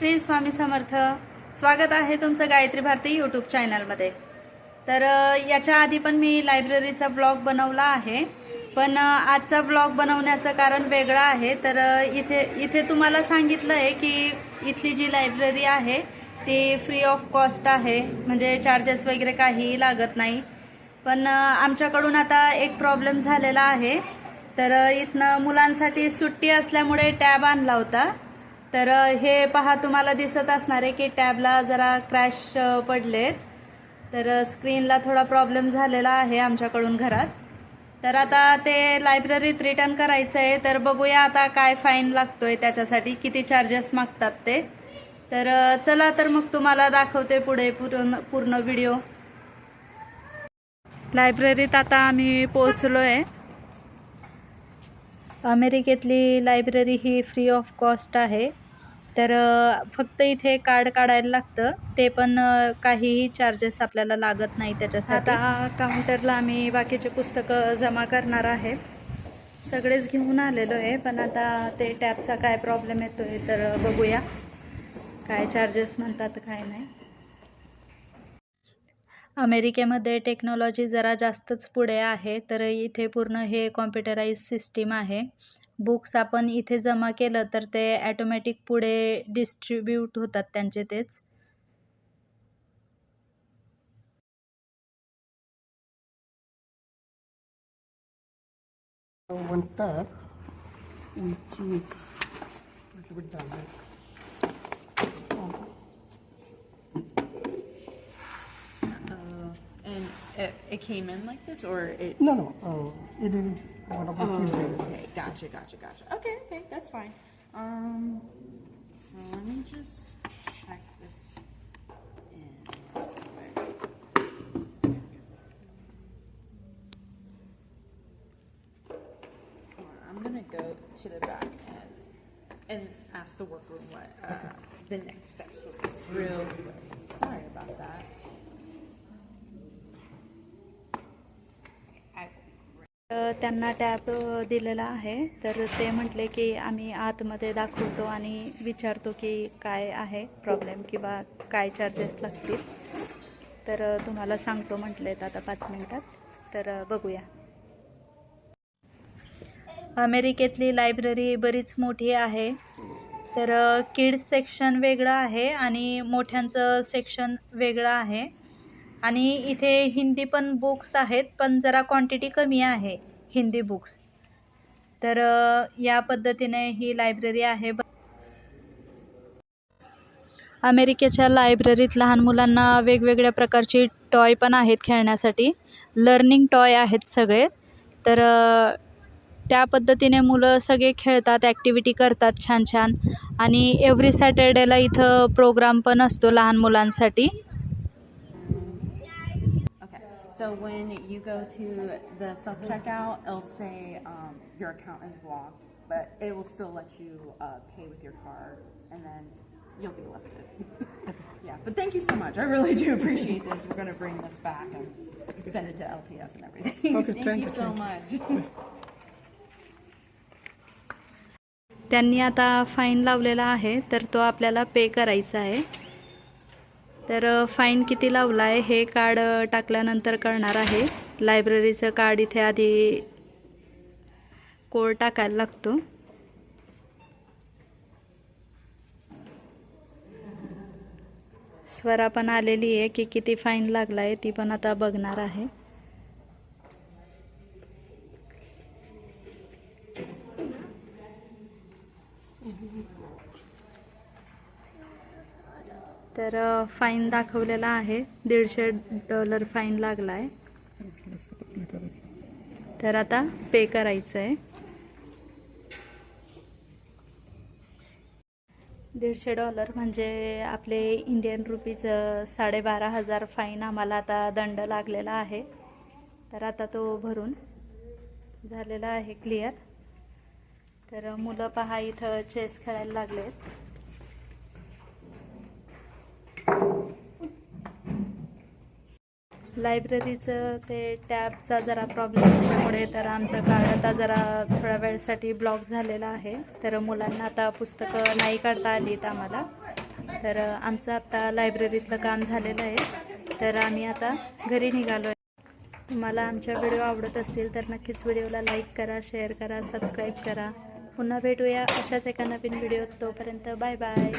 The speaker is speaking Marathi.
श्री स्वामी समर्थ. स्वागत आहे तुमचं गायत्री भारती यूट्यूब चॅनलमध्ये तर याच्या आधी पण मी लायब्ररीचा ब्लॉग बनवला आहे. पण आजचा ब्लॉग बनवण्याचं कारण वेगळं आहे. तर इथे इथे तुम्हाला सांगितलं आहे की इथली जी लायब्ररी आहे ती फ्री ऑफ कॉस्ट आहे. म्हणजे चार्जेस वगैरे काहीही लागत नाही. पण आमच्याकडून आता एक प्रॉब्लेम झालेला आहे. तर इथनं मुलांसाठी सुट्टी असल्यामुळे टॅब आणला होता. तर हे पहा तुम्हाला दिसत असणार आहे की टॅबला जरा क्रॅश पडलेत. तर स्क्रीनला थोडा प्रॉब्लेम झालेला आहे आमच्याकडून घरात. तर आता ते लायब्ररीत रिटर्न करायचं आहे तर बघूया आता काय फाईन लागतोय त्याच्यासाठी. किती चार्जेस मागतात ते. तर चला तर मग तुम्हाला दाखवते पुढे पूर्ण पूर्ण व्हिडिओ लायब्ररीत आता आम्ही पोहोचलो आहे अमेरिकेतली लायब्ररी ही फ्री ऑफ कॉस्ट आहे. तर फक्त इथे कार्ड काढायला लागतं. ते पण काहीही चार्जेस आपल्याला लागत नाही त्याच्यासाठी. आता काउंटरला आम्ही बाकीचे पुस्तकं जमा करणार आहे. सगळेच घेऊन आलेलो आहे पण आता ते टॅबचा काय प्रॉब्लेम येतो आहे तर बघूया. काय चार्जेस म्हणतात काय नाही. अमेरिकेमध्ये टेक्नॉलॉजी जरा जास्तच पुढे आहे तर इथे पूर्ण हे कॉम्प्युटराईज सिस्टीम आहे. बुक्स आपण इथे जमा केलं तर ते ॲटोमॅटिक पुढे डिस्ट्रीब्यूट होतात त्यांचे तेच. म्हणतात it, came in like this, or it? No, no, uh, it is one of the Oh, okay, gotcha, gotcha, gotcha. Okay, okay, that's fine. Um, so let me just check this in real quick. Hold on, I'm gonna go to the back and, and ask the workroom what, uh, the next steps will be real quick. Sorry about that. त्यांना टॅब दिलेला आहे. तर ते म्हटले की आम्ही आतमध्ये दाखवतो आणि विचारतो की काय आहे प्रॉब्लेम किंवा काय चार्जेस लागतील. तर तुम्हाला सांगतो म्हटलेत आता पाच मिनटात. तर बघूया. अमेरिकेतली लायब्ररी बरीच मोठी आहे. तर किड्स सेक्शन वेगळं आहे आणि मोठ्यांचं सेक्शन वेगळं आहे. आणि इथे हिंदी पण बुक्स आहेत पण जरा क्वांटिटी कमी आहे हिंदी बुक्स तर या पद्धतीने ही लायब्ररी आहे. अमेरिकेच्या लायब्ररीत लहान मुलांना वेगवेगळ्या प्रकारची टॉय पण आहेत खेळण्यासाठी. लर्निंग टॉय आहेत सगळे. तर त्या पद्धतीने मुलं सगळे खेळतात ॲक्टिव्हिटी करतात छान छान आणि एव्हरी सॅटर्डेला इथं प्रोग्राम पण असतो लहान मुलांसाठी. so when you go to the self checkout, it'll say um, your account is blocked, but it will still let you uh, pay with your card, and then you'll be lifted. yeah, but thank you so much. I really do appreciate this. We're gonna bring this back and send it to LTS and everything. Okay, thank, thank you you, so thank much. त्यांनी आता फाईन लावलेला आहे तर तो आपल्याला पे करायचा आहे तर फाईन किती लावला आहे हे कार्ड टाकल्यानंतर कळणार आहे. लायब्ररीचं कार्ड इथे आधी कोड टाकायला लागतो. स्वरा पण आलेली आहे की किती फाईन लागला आहे ती पण आता बघणार आहे. तर फाईन दाखवलेला आहे. दीडशे डॉलर फाईन लागला आहे तर आता पे करायचं आहे दीडशे डॉलर म्हणजे आपले इंडियन रुपीज साडेबारा हजार फाईन आम्हाला आता दंड लागलेला आहे. तर आता तो भरून झालेला आहे क्लिअर तर मुलं पहा इथं चेस खेळायला लागलेत. लायब्ररीचं ते टॅबचा जरा प्रॉब्लेम असल्यामुळे तर आमचं काळ आता जरा थोड्या वेळसाठी ब्लॉक झालेला आहे. तर मुलांना आता पुस्तकं नाही काढता आलीत आम्हाला. तर आमचं आता लायब्ररीतलं काम झालेलं आहे. तर आम्ही आता घरी निघालो आहे तुम्हाला आमच्या व्हिडिओ आवडत असतील तर नक्कीच व्हिडिओला लाईक करा शेअर करा सबस्क्राईब करा. पुन्हा भेटूया अशाच एका नवीन व्हिडिओत तोपर्यंत. Bye bye